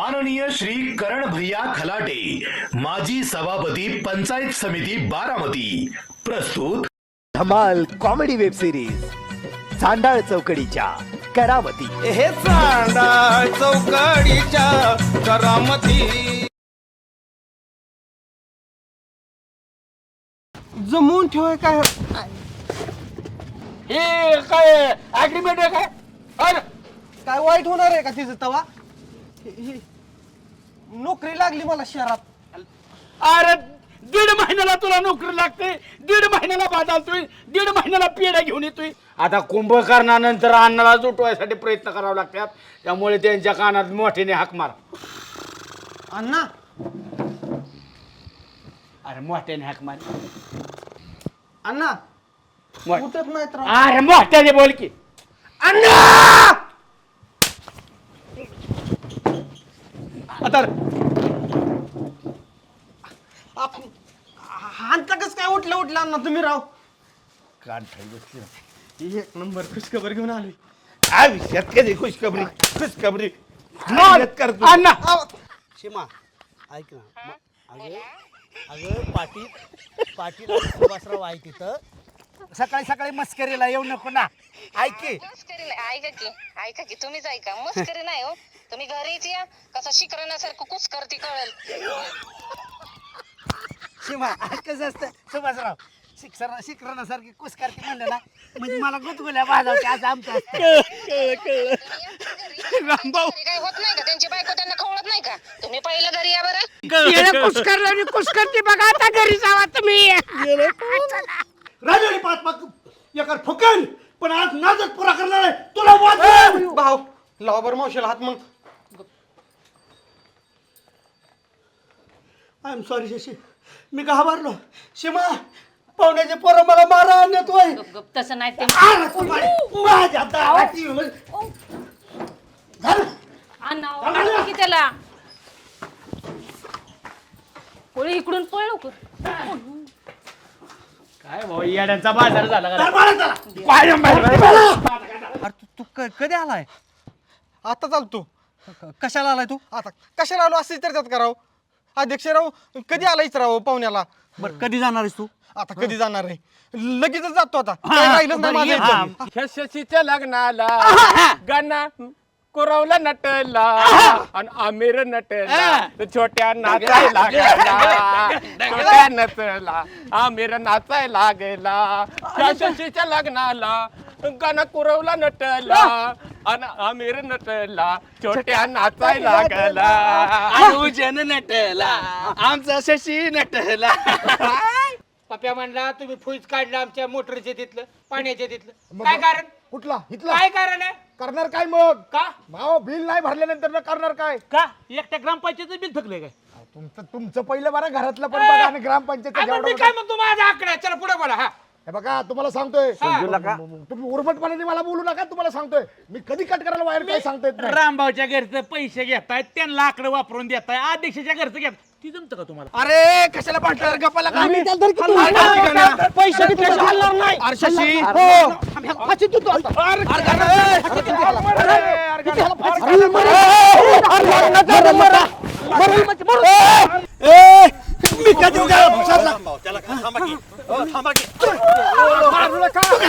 माननीय श्री करण भैया खलाटे माजी सभापती पंचायत समिती बारामती. प्रस्तुत धमाल कॉमेडी वेब सिरीज चांडाळ चौकडीच्या करावती हे चांडा चौकडीच्या करामती. जमवून ठेवाय काय? हे काय अग्रीमेंट आहे काय? अरे! काय वाईट होणार आहे का तिचं तवा? नोकरी लागली मला शहरात. अरे दीड महिन्याला तुला नोकरी लागते. दीड महिन्याला बदलतोय दीड महिन्याला पेढ्या घेऊन येतोय. आता कुंभकर्णानंतर अन्नाला जुटवायसाठी प्रयत्न करावे लागतात. त्यामुळे त्यांच्या कानात मोठ्याने हाक मार. अण्णा. अरे मोठ्याने हाक मार. अण्णा. मोठ- उठत नाहीत राव. अरे मोठ्याने बोल की. आता आप- हाणता कस काय उठलं उठलं अण्णा तुम्ही राव. एक नंबर खुशखबर घेऊन आली आयुष्यात कधी खुशखबरी? खुशखबरी. मार. करतो अण्णा! सीमा ऐक ना. अगं अगं पाटील पाटील आणि सुभाषराव आहे तिथं सकाळी सकाळी मस्करीला येऊ नको ना. ऐक की. मस्करी नाही ऐका की ऐका की. तुम्हीच ऐका. मस्करी नाही हो. तुम्ही घरीच या. कसं शिकरण्यासारखं कुच करते कळेल. सीमा कसं असतं. सुभाषराव शिक्षण शिकरणासारखी कुस करते म्हणलं ना म्हणजे मला गुदगुल्या वाजवते असं आमचं असतं. घरी काय होत नाही का? त्यांची बायको त्यांना खवळत नाही का? तुम्ही पहिलं घरी या बरं. कुसकरते बघा आता घरी जावा तुम्ही. राजवाडी पाच पाच एकर फुकल पण आज नाजच पुरा करणार आहे. तुला भाऊ लावा बरं मावशीला हात मग. I am sorry Shashi. मी घाबरलो. शिमा पाहुण्याचे पोरं मला मारा आणत होय तसं नाही ते? की त्याला? कोणी इकडून पळ लवकर. काय भाऊ येड्यांचा बाजार झाला का? तर. अरे तू तू क- कधी आलाय? आता चालतो कशाला आलाय तू? आता कशाला आलो? असं तर त्यात करावं अध्यक्ष राव कधी आलायच राव पाहुण्याला? बरं कधी जाणार आहेस तू? आता कधी जाणार आहे? लगेचच जातो आता. काय राहिलंच नाही माझं इथं. ह्या शशीच्या लग्नाला गाणा कुरवला नटला आणि आमिर नटला. तर छोट्या नाचायला गेला. छोट्या नचला आमिर नाचायला गेला. ह्या शशीच्या लग्नाला गाणं कुरवला नटला. आमिर नटला छोट्या नाचायला गेला अनुजन नटला आमचा शशी नटला. पप्या म्हणला तुम्ही फुईच काढलं आमच्या मोटरचे तिथलं पाण्याच्या तिथलं. काय कारण? कुठला? इथला. काय कारण आहे? करणार काय मग? का? भाव बिल नाही भरल्यानंतर ना करणार काय? का? एकट्या ग्रामपंचायत बिल थकले काय? तुमचं तुमचं पहिलं बरं घरातलं पण बघा आणि ग्रामपंचायत काय म्हणतो माझा आकडा चला पुढे बोला हा. हे बघा तुम्हाला सांगतोय तुम्ही उर्मटपणाने मला बोलू नका तुम्हाला सांगतोय मी कधी कट करायला वायर काय सांगता येत नाही रामभाऊच्या घरचं पैसे घेताय त्यांना आकडे वापरून देताय अध्यक्षाच्या घरचं घेत ती जमतं का तुम्हाला अरे कशाला पाठणार गप्पाला का पैसे हलणार नाही अरे शशी मी 对爬出来看看